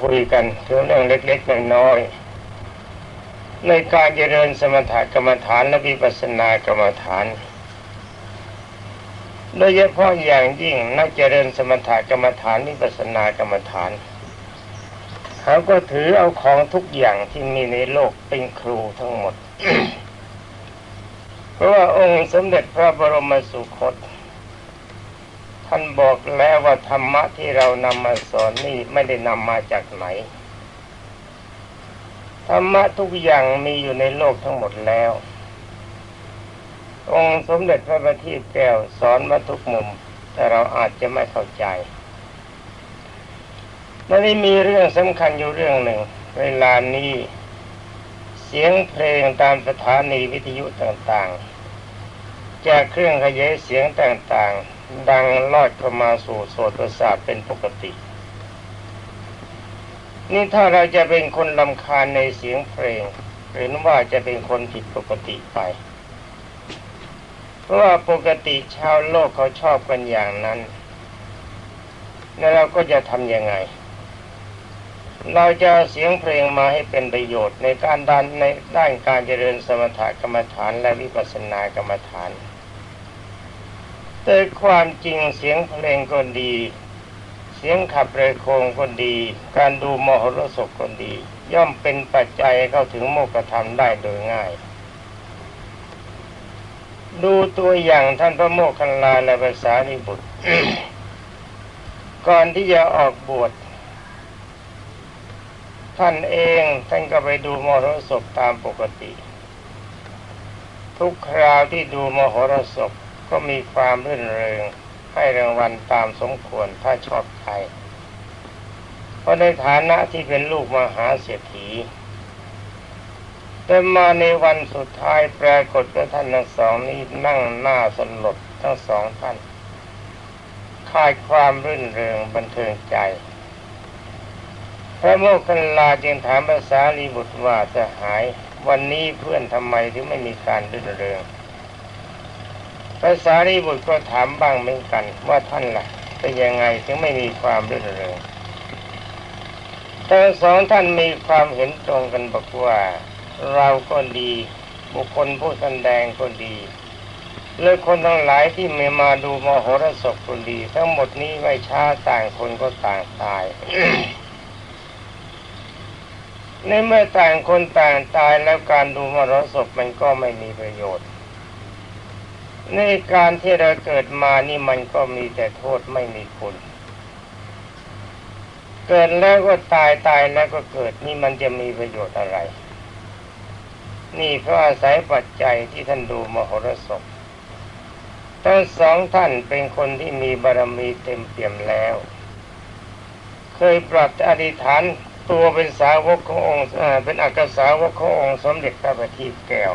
คุยกันถึงเรื่องเล็กๆน้อยๆในการเจริญสมถกรรมฐานและวิปัสสนากรรมฐานโดยเฉพาะอย่างยิ่งนักเจริญสมถกรรมฐานวิปัสสนากรรมฐานเขาก็ถือเอาของทุกอย่างที่มีในโลกเป็นครูทั้งหมด เพราะว่าองค์สมเด็จพระบรมสุคต ท่านบอกแล้วว่าธรรมะที่เรานำมาสอนนี่ไม่ได้นำมาจากไหน ธรรมะทุกอย่างมีอยู่ในโลกทั้งหมดแล้ว องค์สมเด็จพระบัณฑิตแก้วสอนมาทุกมุม แต่เราอาจจะไม่เข้าใจมันได้มีเรื่องสำคัญอยู่เรื่องหนึ่ง เวลานี้เสียงเพลงตามสถานีวิทยุต่างๆ จากเครื่องขยายเสียงต่างๆ ดังลอดเข้ามาสู่โสตประสาทเป็นปกติ นี่ถ้าเราจะเป็นคนลำคาญในเสียงเพลงหรือว่าจะเป็นคนผิดปกติไป เพราะว่าปกติชาวโลกเขาชอบกันอย่างนั้น แล้วเราก็จะทำยังไง เราจะเสียงเพลงมาให้เป็นประโยชน์ในการดันในด้านการเจริญสมถกรรมฐานและวิปัสสนากรรมฐาน แต่ความจริงเสียงเพลงก็ดี เสียงขับเรือโคงก็ดี การดูมหรสพก็ดี ย่อมเป็นปัจจัยเข้าถึงโมกธรรมได้โดยง่าย ดูตัวอย่างท่านพระโมคคัลลาและภาษาริบุตร ก่อนที่จะออกบวชท่านเองท่านก็ไปดูมหรสพตามปกติ ทุกคราวที่ดูมหรสพ ก็มีความรื่นเริงให้รางวัลตามสมควรถ้าชอบใครเพราะในฐานะที่เป็นลูกมหาเศรษฐีแต่มาในวันสุดท้ายปรากฏว่าท่านทั้งสองนี้นั่งหน้าสลดทั้งสองท่านขาดความรื่นเริงบันเทิงใจ พระโมคคัลลาจึงถามภาษาลีบุตรว่าจะหาย วันนี้เพื่อนทำไมถึงไม่มีการรื่นเริง ภาษาลีบุตรก็ถามบ้างเหมือนกัน ว่าท่านล่ะเป็นยังไงถึงไม่มีความรื่นเริงทั้งสองท่านมีความเห็นตรงกันบอกว่า เราก็ดี บุคคลผู้แสดงก็ดีและคนทั้งหลายที่มีมาดูมโหรสพก็ดี ทั้งหมดนี้ไม่ช้าต่างคนก็ต่างตายในเมื่อต่างคนต่างตายแล้วการดูมรสพมันก็ไม่มีประโยชน์ ในการที่เราเกิดมานี่มันก็มีแต่โทษไม่มีคุณ เกิดแล้วก็ตายตายแล้วก็เกิดนี่มันจะมีประโยชน์อะไร นี่เพราะอาศัยปัจจัยที่ท่านดูมโหรสพทั้งสองท่านเป็นคนที่มีบารมีเต็มเปี่ยมแล้ว เคยปรับอธิษฐานตัวเป็นสาวกขององค์เป็นอักษสาวกขององค์สมเด็จพระบัณฑิตแก้ว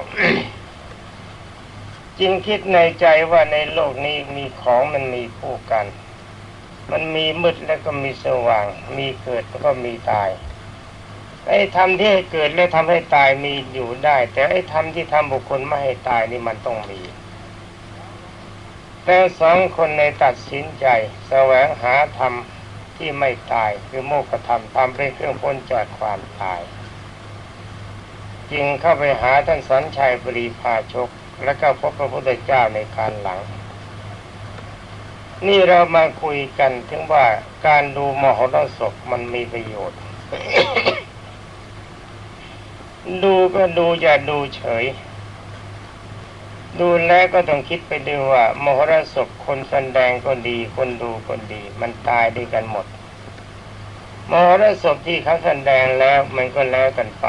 จึงคิดในใจว่าในโลกนี้มีของมันมีคู่กัน มันมีมืดแล้วก็มีสว่าง มีเกิดแล้วก็มีตาย ไอ้ธรรมที่ให้เกิดและทำให้ตายมีอยู่ได้ แต่ไอ้ธรรมที่ทำบุคคลไม่ให้ตายนี่มันต้องมี แต่สองคนในตัดสินใจแสวงหาธรรมที่ไม่ตายคือโมกธรรมทำเป็นเครื่องพ้นจากความตาย จึงเข้าไปหาท่านสันชัยบรีพาชก และก็พบพระพุทธเจ้าในการหลัง นี่เรามาคุยกันถึงว่าการดูมหรสพมันมีประโยชน์ ดูก็ดูอย่าดูเฉย ดูแล้วก็ต้องคิดไปด้วยว่า มหรสพคนแสดงก็ดี คนดูก็ดี มันตายด้วยกันหมดมหรสพที่เขาแสดงแล้วมันก็แล้วกันไป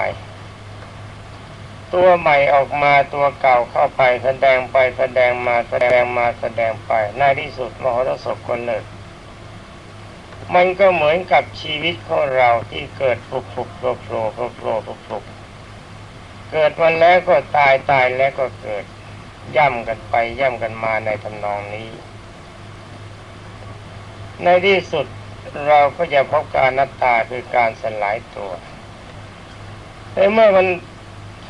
ตัวใหม่ออกมาตัวเก่าเข้าไปแสดงไปแสดงมาแสดงมาแสดงไปในที่สุดมหรสพคนเลิกมันก็เหมือนกับชีวิตของเราที่เกิดผุกผุกโผล่โผล่โผล่โผล่โผล่โผล่เกิดมาแล้วก็ตายตายแล้วก็เกิด ย่ำกันไปย่ำกันมาในทำนองนี้ ในที่สุดเราก็จะพบการนัตตาคือการสลายตัวแต่เมื่อมัน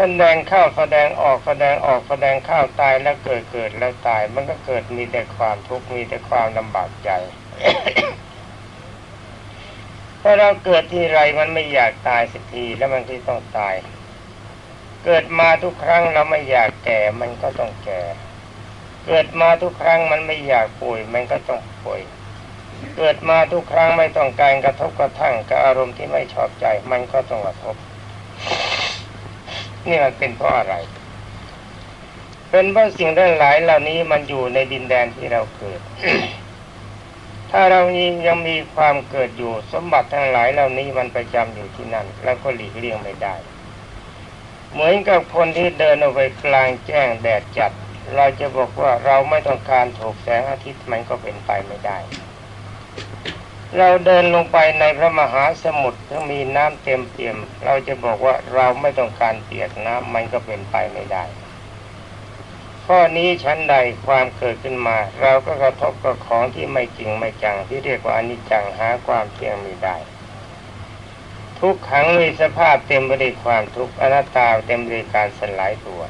แสดงเข้าแสดงออกแสดงออกแสดงเข้าตายแล้วเกิดเกิดแล้วตาย มันก็เกิดมีแต่ความทุกข์มีแต่ความลำบากใจถ้าเราเกิดทีไรมันไม่อยากตายสักทีแล้วมันก็ต้องตาย เกิดมาทุกครั้งเราไม่อยากแก่มันก็ต้องแก่ เกิดมาทุกครั้งมันไม่อยากป่วยมันก็ต้องป่วย เกิดมาทุกครั้งไม่ต้องการกระทบกระทั่งกับอารมณ์ที่ไม่ชอบใจ มันก็ต้องกระทบ นี่มันเป็นเพราะอะไร เป็นเพราะสิ่งทั้งหลายเหล่านี้มันอยู่ในดินแดนที่เราเกิด ถ้าเรายังมีความเกิดอยู่สมบัติทั้งหลายเหล่านี้มันประจำอยู่ที่นั่น แล้วก็หลีกเลี่ยงไม่ได้ เหมือนกับคนที่เดินออกไปกลางแจ้งแดดจัด เราจะบอกว่าเราไม่ต้องการถูกแสงอาทิตย์มันก็เป็นไปไม่ได้ เราเดินลงไปในพระมหาสมุทรที่มีน้ำเต็มเปี่ยม เราจะบอกว่าเราไม่ต้องการเปียกน้ำมันก็เป็นไปไม่ได้ ข้อนี้ชั้นใดความเกิดขึ้นมา เราก็กระทบกับของที่ไม่จริงไม่จังที่เรียกว่าอนิจจังหาความเที่ยงไม่ได้ ทุกขังมีสภาพเต็มไปด้วยความทุกข์อนัตตาเต็มไปด้วยการสลายตัว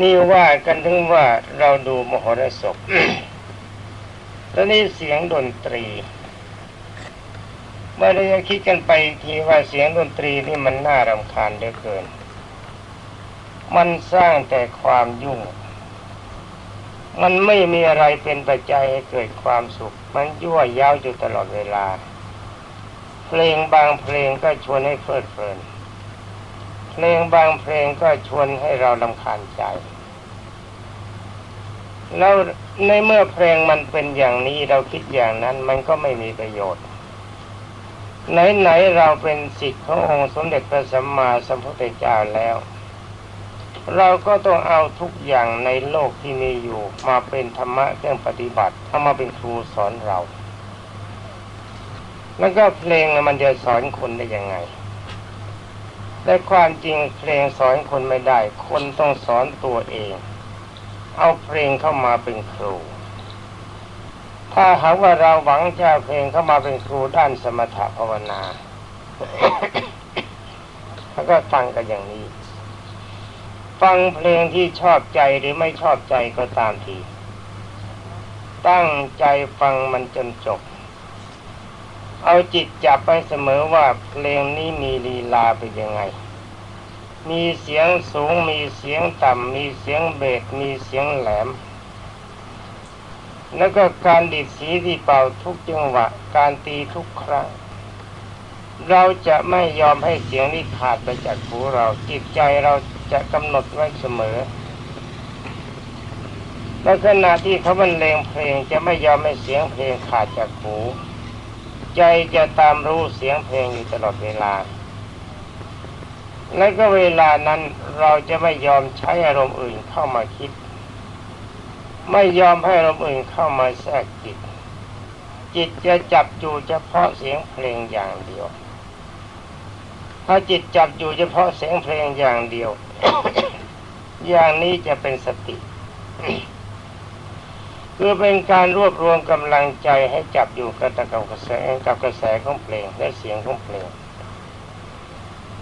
นี่ว่ากันถึงว่าเราดูมโหรสพแล้วนี่เสียงดนตรีเมื่อเราคิดกันไปทีว่าเสียงดนตรีนี่มันน่ารำคาญเหลือเกิน มันสร้างแต่ความยุ่ง มันไม่มีอะไรเป็นปัจจัยให้เกิดความสุข มันยั่วยาวอยู่ตลอดเวลา เพลงบางเพลงก็ชวนให้เพลิดเพลิน เพลงบางเพลงก็ชวนให้เราลำคาญใจ แล้วในเมื่อเพลงมันเป็นอย่างนี้เราคิดอย่างนั้นมันก็ไม่มีประโยชน์ ไหนๆเราเป็นสิทธิ์ขององค์สมเด็จพระสัมมาสัมพุทธเจ้าแล้ว เราก็ต้องเอาทุกอย่างในโลกที่มีอยู่ มาเป็นธรรมะเครื่องปฏิบัติเอามาเป็นครูสอนเรา แล้วก็เพลงมันจะสอนคนได้ยังไง แต่ความจริงเพลงสอนคนไม่ได้ คนต้องสอนตัวเอง เอาเพลงเข้ามาเป็นครู ถ้าหากว่าเราหวังจะเพลงเข้ามาเป็นครูด้านสมถภาวนาแล้วก็ฟังกันอย่างนี้ ฟังเพลงที่ชอบใจหรือไม่ชอบใจก็ตามที ตั้งใจฟังมันจนจบ เอาจิตจับไปเสมอว่าเพลงนี้มีลีลาเป็นยังไง มีเสียงสูงมีเสียงต่ำมีเสียงเบสมีเสียงแหลม แล้วก็การดิดสีที่เป่าทุกจังหวะ การตีทุกครั้งเราจะไม่ยอมให้เสียงนี้ขาดไปจากหูเราจิตใจเราจะกำหนดไว้เสมอและขณะที่เขาบรรเลงเพลงจะไม่ยอมให้เสียงเพลงขาดจากหู ใจจะตามรู้เสียงเพลงอยู่ตลอดเวลา และก็เวลานั้นเราจะไม่ยอมใช้อารมณ์อื่นเข้ามาคิด ไม่ยอมให้อารมณ์อื่นเข้ามาแทรกจิต จิตจะจับอยู่เฉพาะเสียงเพลงอย่างเดียว ถ้าจิตจับอยู่เฉพาะเสียงเพลงอย่างเดียว อย่างนี้จะเป็นสติ คือเป็นการรวบรวมกำลังใจให้จับอยู่กับกับกระแสกับกระแสของเพลงและเสียงของเพลง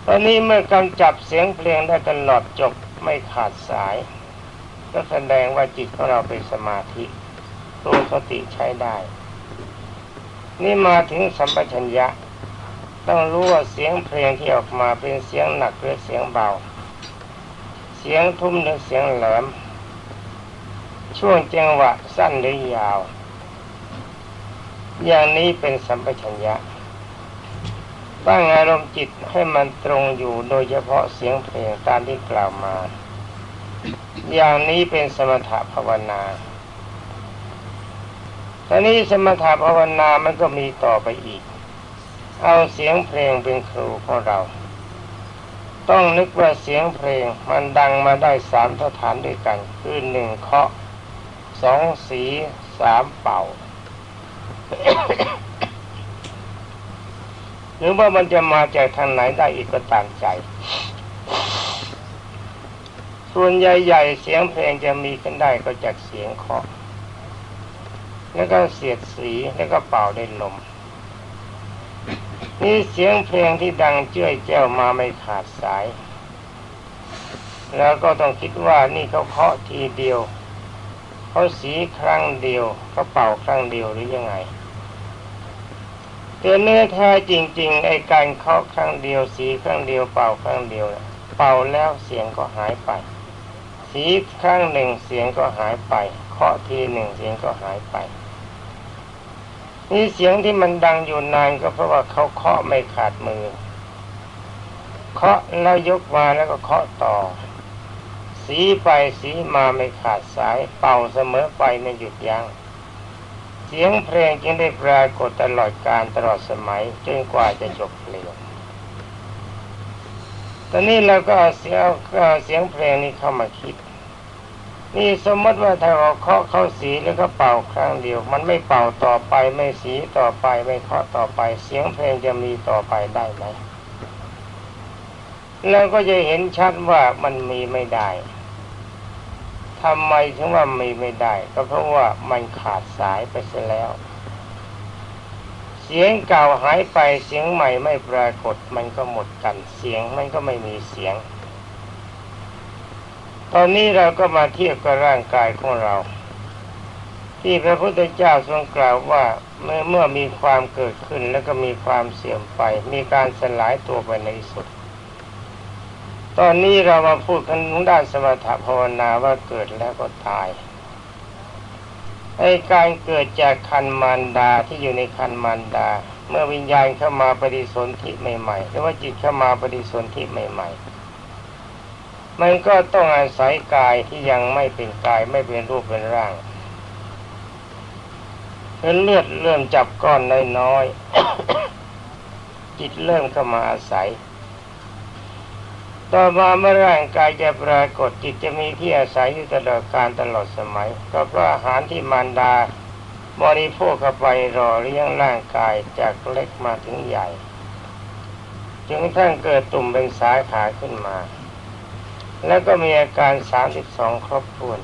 ตอนนี้เมื่อกำจับเสียงเพลงได้ตลอดจบไม่ขาดสาย ก็แสดงว่าจิตของเราเป็นสมาธิตัวสติใช้ได้ นี่มาถึงสัมปชัญญะ ต้องรู้ว่าเสียงเพลงที่ออกมาเป็นเสียงหนักหรือเสียงเบา เสียงทุ่มหรือเสียงแหลม ช่วงจังหวะสั้นหรือยาว อย่างนี้เป็นสัมปชัญญะตั้งอารมณ์จิตให้มันตรงอยู่โดยเฉพาะเสียงเพลงตามที่กล่าวมา อย่างนี้เป็นสมถะภาวนาทีนี้สมถะภาวนามันก็มีต่อไปอีก เอาเสียงเพลงเป็นครูของเรา ต้องนึกว่าเสียงเพลงมันดังมาได้สามสถานด้วยกัน คือหนึ่งเคาะ สองสีสามเป่า หรือว่ามันจะมาจากทางไหนได้อีกก็ตามใจ ส่วนใหญ่ๆเสียงเพลงจะมีกันได้ก็จากเสียงเคาะแล้วก็เสียดสีแล้วก็เป่าได้ลมนี่เสียงเพลงที่ดังเจ้ยแจ้วมาไม่ขาดสาย แล้วก็ต้องคิดว่านี่เขาเคาะทีเดียว เขาสีครั้งเดียวเขาเป่าครั้งเดียวหรือยังไงแต่เนื้อแท้จริง ๆ ไอ้การเคาะครั้งเดียว สีครั้งเดียวเป่าครั้งเดียวน่ะเป่าแล้วเสียงก็หายไป สีครั้งหนึ่งเสียงก็หายไป เคาะทีหนึ่งเสียงก็หายไปนี่เสียงที่มันดังอยู่นานก็เพราะว่าเขาเคาะไม่ขาดมือ เคาะแล้วยกมาแล้วก็เคาะต่อ สีไปสีมาไม่ขาดสาย เป่าเสมอไปไม่หยุดยัง้งเสียงเพลงจึงได้ปรากฏตลอดการตลอดสมัยจนกว่าจะจบเพลงตอนนี้เราก็เอาเสียงเอาเสียงเพลงนี้เข้ามาคิด นี่สมมติว่าถ้าเราเคาะเข้าสีแล้วก็เป่าครั้งเดียว มันไม่เป่าต่อไปไม่สีต่อไปไม่เคาะต่อไป เสียงเพลงจะมีต่อไปได้ไหมเราก็จะเห็นชัดว่ามันมีไม่ได้ ทำไมถึงว่ามีไม่ได้ ก็เพราะว่ามันขาดสายไปเสียแล้ว เสียงเก่าหายไปเสียงใหม่ไม่ปรากฏมันก็หมดกันเสียงมันก็ไม่มีเสียง ตอนนี้เราก็มาเทียบกับร่างกายของเรา ที่พระพุทธเจ้าทรงกล่าวว่าเมื่อเมื่อมีความเกิดขึ้นแล้วก็มีความเสื่อมไป มีการสลายตัวไปในสุด ตอนนี้เรามาพูดกันทางด้านสมถภาวนาว่าเกิดแล้วก็ตายไอ้การเกิดจากคันมารดาที่อยู่ในคันมารดา เมื่อวิญญาณเข้ามาปฏิสนธิใหม่ๆหรือว่าจิตเข้ามาปฏิสนธิใหม่ ๆ มันก็ต้องอาศัยกายที่ยังไม่เป็นกายไม่เป็นรูปเป็นร่างเเลือดเริ่มจับก้อนน้อยๆจิตเริ่มเข้ามาอาศัย ต่อมาเมื่อร่างกายจะปรากฏจิตจะมีที่อาศัยอยู่ตลอดการตลอดสมัย ก็เพราะอาหารที่มารดาบริโภคเข้าไปรอเลี้ยงร่างกายจากเล็กมาถึงใหญ่ จึงทั้งเกิดตุ่มเป็นสายขาขึ้นมา แล้วก็มีอาการสามสิบสองครบถ้วน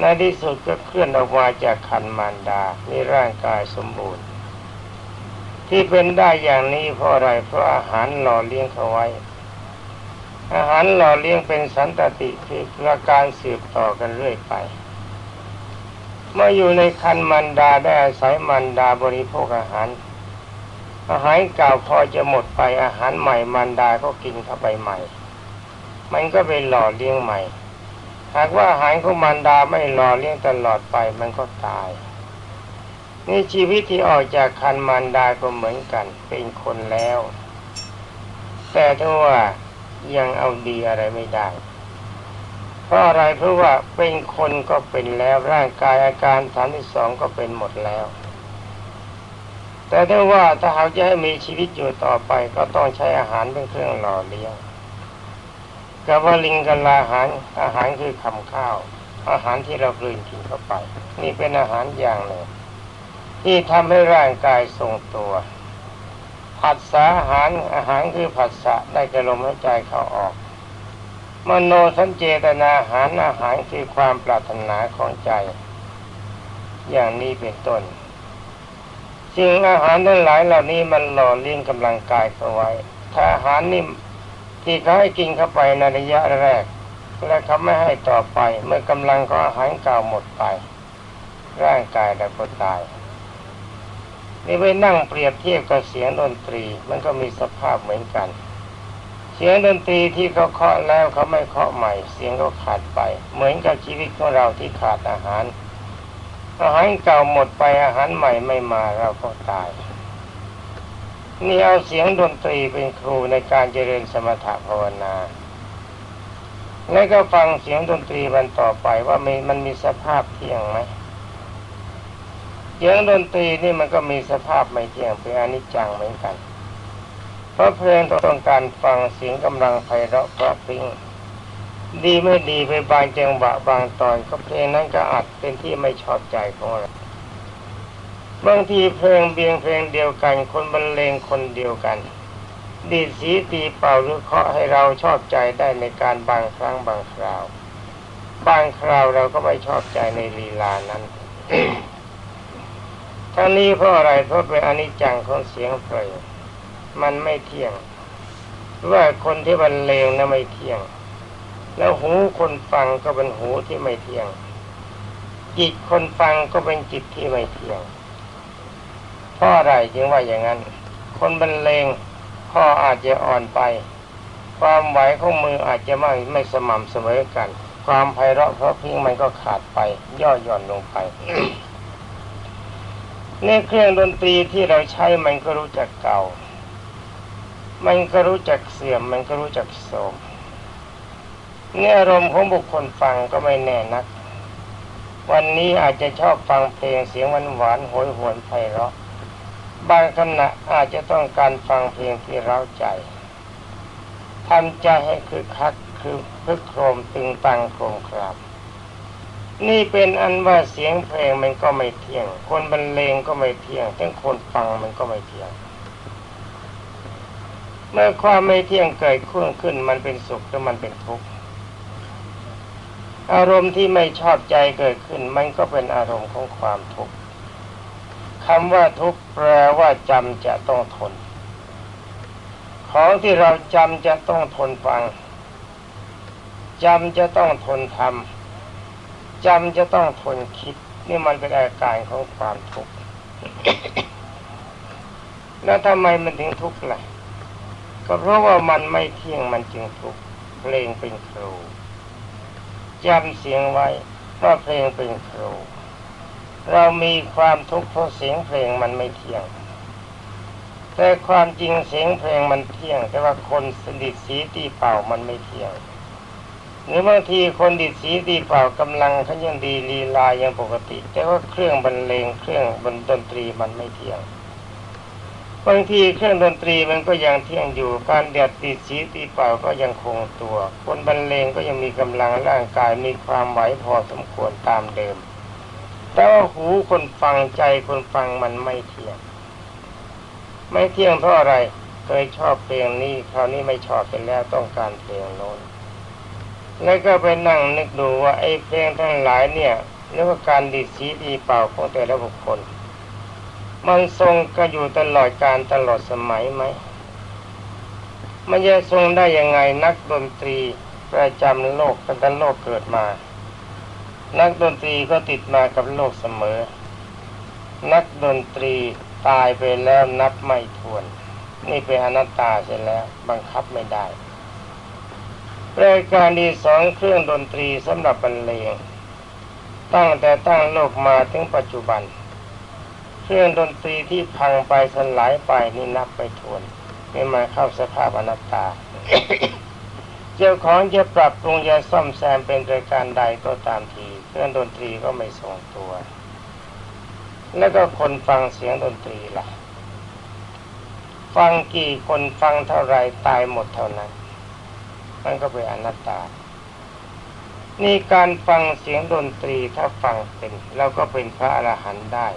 ในที่สุดก็เคลื่อนออกมาจากคันมารดา มีร่างกายสมบูรณ์ ที่เป็นได้อย่างนี้เพราะอะไรเพราะอาหารหล่อเลี้ยงเขาไว้ อาหารหล่อเลี้ยงเป็นสันตติคือการสืบต่อกันเรื่อยไป เมื่ออยู่ในคันมันดาได้อาศัยมันดาบริโภคอาหาร อาหารเก่าพอจะหมดไปอาหารใหม่มันดาก็กินเข้าไปใหม่ มันก็ไปหล่อเลี้ยงใหม่ หากว่าอาหารของมันดาไม่หล่อเลี้ยงตลอดไปมันก็ตายนี่ชีวิตที่ออกจากคันมันดาก็เหมือนกันเป็นคนแล้ว แต่ถ้าว่า ยังเอาดีอะไรไม่ได้ เพราะอะไรเพราะว่าเป็นคนก็เป็นแล้วร่างกายอาการฐานที่สองก็เป็นหมดแล้ว แต่ถ้าว่าถ้าหากจะให้มีชีวิตอยู่ต่อไปก็ต้องใช้อาหารเป็นเครื่องหล่อเลี้ยงกับว่าลิงกันลาอาหารอาหารคือคำข้าว อาหารที่เรากลืนกินเข้าไป นี่เป็นอาหารอย่างหนึ่งที่ทำให้ร่างกายทรงตัว ผัสสะอาหารอาหารคือผัสสะได้กระลมหายใจเข้าออก มโนสัญเจตนาอาหารอาหารคือความปรารถนาของใจ อย่างนี้เป็นต้นสิ่งอาหารทั้งหลายเหล่านี้มันหล่อเลี้ยงกำลังกายเขาไว้ ถ้าอาหารนี่ที่เขาให้กินเข้าไปในระยะแรก และเขาไม่ให้ต่อไป เมื่อกำลังของอาหารเก่าหมดไป ร่างกายแล้วก็ตาย นี่ไปนั่งเปรียบเทียบกับเสียงดนตรี มันก็มีสภาพเหมือนกัน เสียงดนตรีที่เขาเคาะแล้วเขาไม่เคาะใหม่ เสียงก็ขาดไป เหมือนกับชีวิตของเราที่ขาดอาหาร อาหารเก่าหมดไปอาหารใหม่ไม่มาเราก็ตาย นี่เอาเสียงดนตรีเป็นครูในการเจริญสมถะภาวนาแล้วก็ฟังเสียงดนตรีมันต่อไปว่ามันมีสภาพเที่ยงไหม เสียงดนตรีนี่มันก็มีสภาพไม่เที่ยงเป็นอนิจจังเหมือนกัน เพราะเพลงต้องการฟังเสียงกำลังไพเราะเพราะพริ้งดีไม่ดีไปบางจังหวะบางตอนก็เพลงนั้นก็อาจเป็นที่ไม่ชอบใจของเราบางทีเพลงเบียงเพลงเดียวกัน คนบรรเลงคนเดียวกัน ดีดสีตีเป่าหรือเคาะให้เราชอบใจได้ในการบางครั้งบางคราว บางคราวเราก็ไม่ชอบใจในลีลานั้น ทั้งนี้เพราะอะไรเพราะเป็นอนิจจังของเสียงเพลงมันไม่เที่ยง ว่าคนที่บรรเลงนะไม่เที่ยง แล้วหูคนฟังก็เป็นหูที่ไม่เที่ยง จิตคนฟังก็เป็นจิตที่ไม่เที่ยงเพราะอะไรจึงว่าอย่างนั้น คนบรรเลงข้ออาจจะอ่อนไป ความไหวของมืออาจจะไม่ไม่สม่ำเสมอกัน ความไพเราะเพราะพิงมันก็ขาดไป ย่อหย่อนลงไป ในเครื่องดนตรีที่เราใช้มันก็รู้จักเก่า มันก็รู้จักเสื่อม มันก็รู้จักโทรมเนี่ยอารมณ์ของบุคคลฟังก็ไม่แน่นัก วันนี้อาจจะชอบฟังเพลงเสียงหวานหวานโหยหวนไพเราะ บางขณะอาจจะต้องการฟังเพลงที่เร้าใจทำใจให้คึกคักคือพึกโครมตึงตังโครมคราม นี่เป็นอันว่าเสียงเพลงมันก็ไม่เที่ยง คนบรรเลงก็ไม่เที่ยงทั้งคนฟังมันก็ไม่เที่ยง เมื่อความไม่เที่ยงเกิดขึ้นขึ้น มันเป็นสุขแล้วมันเป็นทุกข์อารมณ์ที่ไม่ชอบใจเกิดขึ้น มันก็เป็นอารมณ์ของความทุกข์คำว่าทุกข์แปลว่าจำจะต้องทน ของที่เราจำจะต้องทนฟังจำจะต้องทนทำ จำจะต้องทนคิด นี่มันเป็นอาการของความทุกข์แล้วทำไมมันถึงทุกข์ล่ะ ก็เพราะว่ามันไม่เที่ยงมันจึงทุกข์เพลงเป็นครูจำเสียงไว้ว่าเพลงเป็นครูเรามีความทุกข์เพราะเสียงเพลงมันไม่เที่ยง แต่ความจริงเสียงเพลงมันเที่ยง แต่ว่าคนสดิดสีตีเป่ามันไม่เที่ยง หรือบางทีคนดิดสีตีเป่ากำลังเขายังดีลีลายังปกติ แต่ว่าเครื่องบรรเลงเครื่องบรรดนตรีมันไม่เที่ยงบางทีเครื่องดนตรีมันก็ยังเที่ยงอยู่การเดียดติดสีตีเป่าก็ยังคงตัว คนบรรเลงก็ยังมีกำลังร่างกายมีความไหวพอสมควรตามเดิม แต่ว่าหูคนฟังใจคนฟังมันไม่เที่ยง ไม่เที่ยงเพราะอะไรเคยชอบเพลงนี้คราวนี้ไม่ชอบไปแล้วต้องการเพลงโน้น แล้วก็ไปนั่งนึกดูว่าไอ้เพลงทั้งหลายเนี่ยเรียกว่าการดิดสีดีเป่าของแต่ละบุคคล มันทรงก็อยู่ตลอดการตลอดสมัยไหมมันจะทรงได้ยังไงนักดนตรีประจำโลกตั้งแต่โลกเกิดมา นักดนตรีก็ติดมากับโลกเสมอ นักดนตรีตายไปแล้วนับไม่ถ้วน นี่เป็นอนัตตาเสร็จแล้วบังคับไม่ได้ รายการดีสองเครื่องดนตรีสำหรับบรรเลง ตั้งแต่ตั้งโลกมาถึงปัจจุบัน เครื่องดนตรีที่พังไปสลายไปนี่นับไปทวนไม่มาเข้าสภาพอนัตตา เจ้าของจะปรับปรุงจะซ่อมแซมเป็นรายการใดก็ตามทีเครื่องดนตรีก็ไม่ทรงตัว แล้วก็คนฟังเสียงดนตรีล่ะ ฟังกี่คนฟังเท่าไรตายหมดเท่านั้น มันก็เป็นอนัตตา นี่การฟังเสียงดนตรีถ้าฟังเป็นเราก็เป็นพระอรหันต์ได้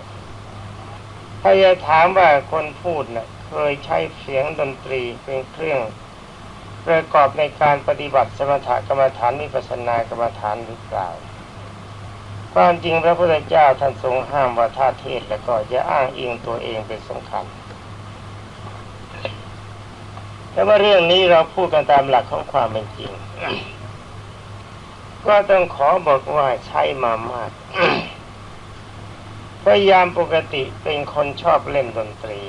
ถ้าจะถามว่าคนพูดเนะ่ะเคยใช้เสียงดนตรีเป็นเครื่องประกอบในการปฏิบัติสมถกรรมฐานวิปัสสนากรรมฐานหรือเปล่าความจริงพระพุทธเจ้าท่านทรงห้ามว่าท่าเทศแล้วก็จะอ้างอิงตัวเองเป็นสำคัญ แต่ว่าเรื่องนี้เราพูดกันตามหลักของความเป็นจริง ก็ต้องขอบอกว่าใช้มามากพยายามปกติเป็นคนชอบเล่นดนตรี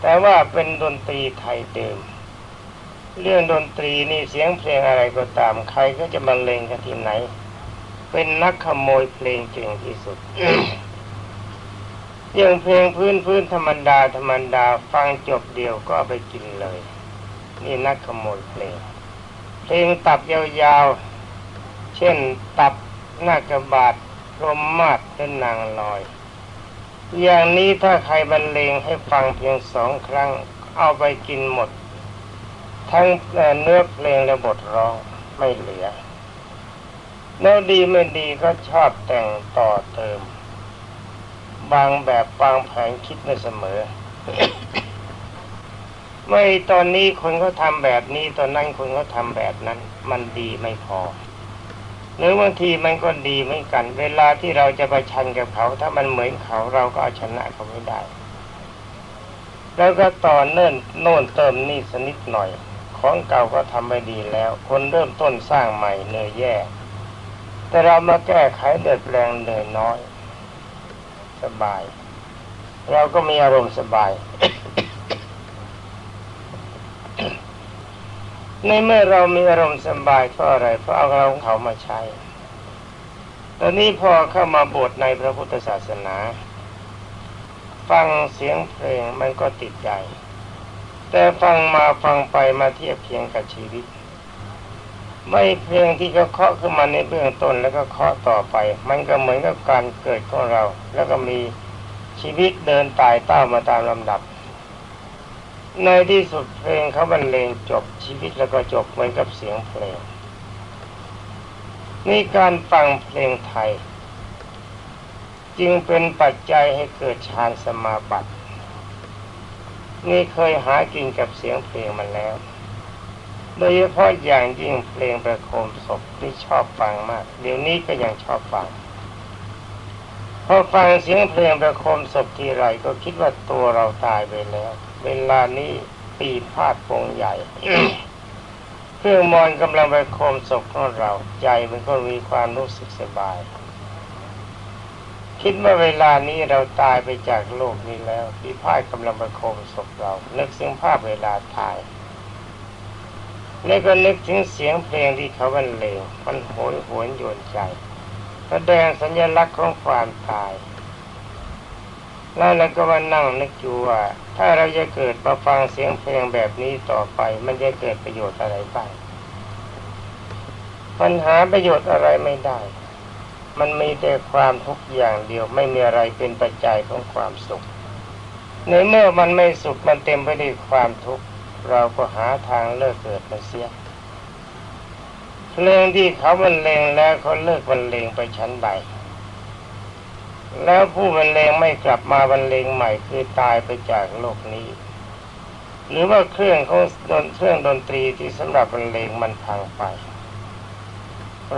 แต่ว่าเป็นดนตรีไทยเดิม เรื่องดนตรีนี่เสียงเพลงอะไรก็ตามใครก็จะบรรเลงกันที่ไหน เป็นนักขโมยเพลงเก่งที่สุด อย่างเพลงพื้นพื้นธรรมดาธรรมดาฟังจบเดียวก็ไปกินเลย นี่นักขโมยเพลง เพลงตับยาวๆ เช่นตับหน้ากระบาดรมมาดเป็นนางลอย อย่างนี้ถ้าใครบรรเลงให้ฟังเพียงสองครั้งเอาไปกินหมด ทั้งเนื้อเพลงและบทร้องไม่เหลือแล้วดีไม่ดีก็ชอบแต่งต่อเติม บางแบบบางแผนคิดไม่เสมอ ไม่ตอนนี้คนเขาทำแบบนี้ตอนนั้นคนเขาทำแบบนั้น มันดีไม่พอหรือบางทีมันก็ดีเหมือนกัน เวลาที่เราจะไปชันกับเขา ถ้ามันเหมือนเขาเราก็เอาชนะเขาไม่ได้ แล้วก็ต่อเนื่นโน่นเติมนี่สนิดหน่อย ของเก่าก็ทำไม่ดีแล้ว คนเริ่มต้นสร้างใหม่เนยแย่ แต่เรามาแก้ไขเดือดแรงเหนื่อยน้อย สบาย เราก็มีอารมณ์สบาย ในเมื่อเรามีอารมณ์สบายเพราะอะไรเพราะเอาเราของเขามาใช้ ตอนนี้พอเข้ามาบวชในพระพุทธศาสนา ฟังเสียงเพลงมันก็ติดใจ แต่ฟังมาฟังไปมาเทียบเคียงกับชีวิต ไม่เพลงที่เขาเคาะขึ้นมาในเบื้องต้นแล้วก็เคาะต่อไป มันก็เหมือนกับการเกิดของเรา แล้วก็มีชีวิตเดินตายเต้ามาตามลำดับ ในที่สุดเพลงเขาบรรเลงจบชีวิตแล้วก็จบเหมือนกับเสียงเพลงนี่การฟังเพลงไทย จึงเป็นปัจจัยให้เกิดฌานสมาบัตินี่เคยหากินกับเสียงเพลงมาแล้ว โดยเฉพาะอย่างยิ่งเพลงประโคมศพที่ชอบฟังมาก เดี๋ยวนี้ก็ยังชอบฟังพอฟังเสียงเพลงประโคมศพทีไรก็คิดว่าตัวเราตายไปแล้ว เวลานี้ปีพาดวงใหญ่เครื่องมอนกำลังประโคมศพของเราใจมันก็มีความรู้สึกสบาย คิดว่าเวลานี้เราตายไปจากโลกนี้แล้วปีพาดกำลังประโคมศพเรานึกถึงภาพเวลาตาย แล้วก็นึกถึงเสียงเพลงที่เขาบรรเลงมันโหยหวนโยนใจแสดงสัญลักษณ์ของความตาย แล้วเราก็มานั่งนึกอยู่ว่า ถ้าเราจะเกิดมาฟังเสียงเพลงแบบนี้ต่อไป มันจะเกิดประโยชน์อะไรบ้างปัญหาประโยชน์อะไรไม่ได้ มันมีแต่ความทุกข์อย่างเดียวไม่มีอะไรเป็นปัจจัยของความสุข ในเมื่อมันไม่สุขมันเต็มไปด้วยความทุกข์ เราก็หาทางเลิกเกิดมันเสียเพลงที่เขาบรรเลงแล้วเขาเลิกบรรเลงไปชั้นใดแล้วผู้บรรเลงไม่กลับมาบรรเลงใหม่คือตายไปจากโลกนี้ หรือว่าเครื่องของดนเครื่องดนตรีที่สำหรับบรรเลงมันพังไป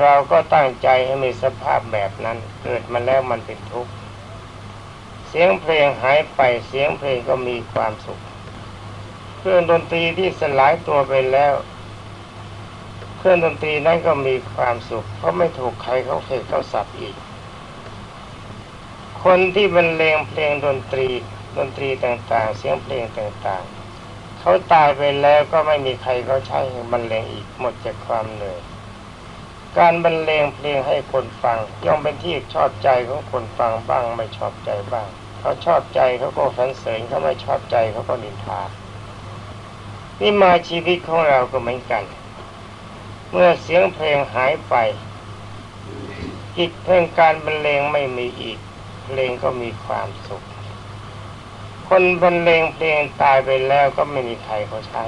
เราก็ตั้งใจให้มีสภาพแบบนั้น เกิดมาแล้วมันเป็นทุกข์เสียงเพลงหายไปเสียงเพลงก็มีความสุข เครื่องดนตรีที่สลายตัวไปแล้ว เครื่องดนตรีนั้นก็มีความสุข เพราะไม่ถูกใครเขาเขกเขาสับอีก คนที่บรรเลงเพลงดนตรีดนตรีต่างๆ เสียงเพลงต่างๆ เขาตายไปแล้วก็ไม่มีใครเขาใช้บรรเลงอีกหมดจากความเหนื่อยการบรรเลงเพลงให้คนฟัง ย่อมเป็นที่ชอบใจของคนฟังบ้างไม่ชอบใจบ้าง เขาชอบใจเขาก็สรรเสริญเขาไม่ชอบใจเขาก็นินทา นี่มาชีวิตของเราก็เหมือนกัน เมื่อเสียงเพลงหายไปกิจเพลงการบรรเลงไม่มีอีก เพลงก็มีความสุข คนบรรเลงเพลงตายไปแล้วก็ไม่มีใครเขาใช้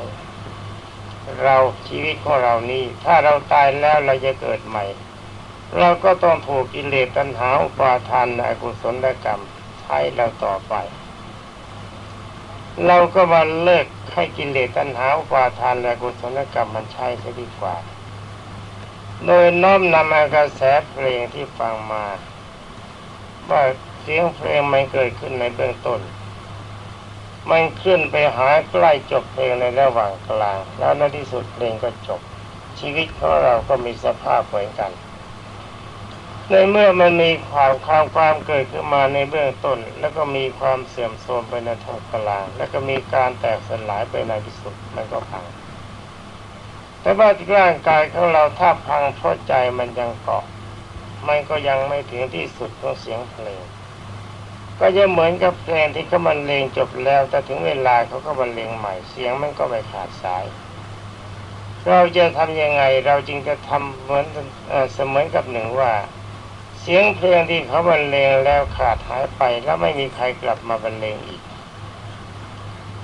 เราชีวิตของเรานี้ถ้าเราตายแล้วเราจะเกิดใหม่ เราก็ต้องถูกกิเลสตัณหาอุปาทานอกุศลกรรมใช้เราต่อไป เราก็มาเลิกให้กิเลสตัณหาอุปาทานและกุศลกรรมมันใช้ซะดีกว่า โดยน้อมนำเอากระแสเพลงที่ฟังมา ว่าเสียงเพลงมันเกิดขึ้นในเบื้องต้น มันขึ้นไปหาใกล้จบเพลงในระหว่างกลาง แล้วในที่สุดเพลงก็จบ ชีวิตของเราก็มีสภาพเหมือนกัน ในเมื่อมันมีความความความเกิดขึ้นมาในเบื้องต้น แล้วก็มีความเสื่อมโทรมไปในทางกลาง แล้วก็มีการแตกสลายไปในที่สุดมันก็พัง แต่ว่าร่างกายของเราถ้าพังเพราะใจมันยังเกาะมันก็ยังไม่ถึงที่สุดของเสียงเพลง ก็จะเหมือนกับเพลงที่เขาบรรเลงจบแล้ว แต่ถึงเวลาเขาก็บรรเลงใหม่เสียงมันก็ไม่ขาดสาย เราจะทำยังไงเราจึงจะทำเหมือนเอเสมือนกับหนึ่งว่า เสียงเพลงที่เขาบรรเลงแล้วขาดหายไปแล้วไม่มีใครกลับมาบรรเลงอีก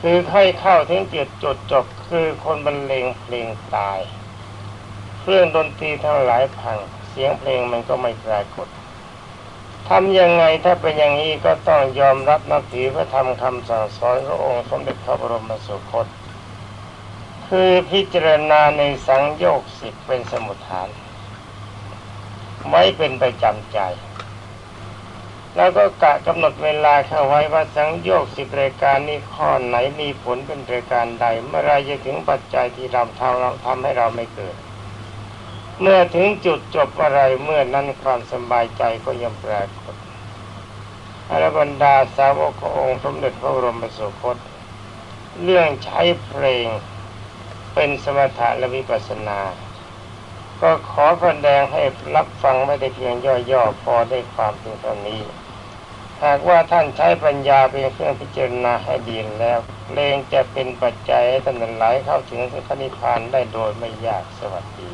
คือค่อยเข้าถึงจุดจุดจบคือคนบรรเลงเพลงตาย เครื่องดนตรีทั้งหลายพัง เสียงเพลงมันก็ไม่ปรากฏทำยังไงถ้าเป็นอย่างนี้ก็ต้องยอมรับนับถือพระธรรมคำสั่งสอนพระองค์สมเด็จพระบรมสุคต คือพิจารณาในสังโยกสิบเป็นสมุทฐาน ไว้เป็นประจำใจ แล้วก็กะกำหนดเวลาเข้าไว้ว่าสังโยกสิบรายการนี้ข้อไหนมีผลเป็นรายการใด เมื่อไรจะถึงปัจจัยที่เราทำเราทำให้เราไม่เกิด เมื่อถึงจุดจบอะไรเมื่อนั้นความสบายใจก็ยังปรากฏอรบรรดาสาวกององค์สมเด็จพระบรมสุคต เรื่องใช้เพลงเป็นสมถะและวิปัสสนา ก็ขอแสดงให้รับฟังไม่ได้เพียงย่อๆพอได้ความเพียงเท่านี้ หากว่าท่านใช้ปัญญาเป็นเครื่องพิจารณาให้ดีแล้วเพลงจะเป็นปัจจัยให้ท่านหลายเข้าถึงสุขนิพพานได้โดยไม่ยากสวัสดี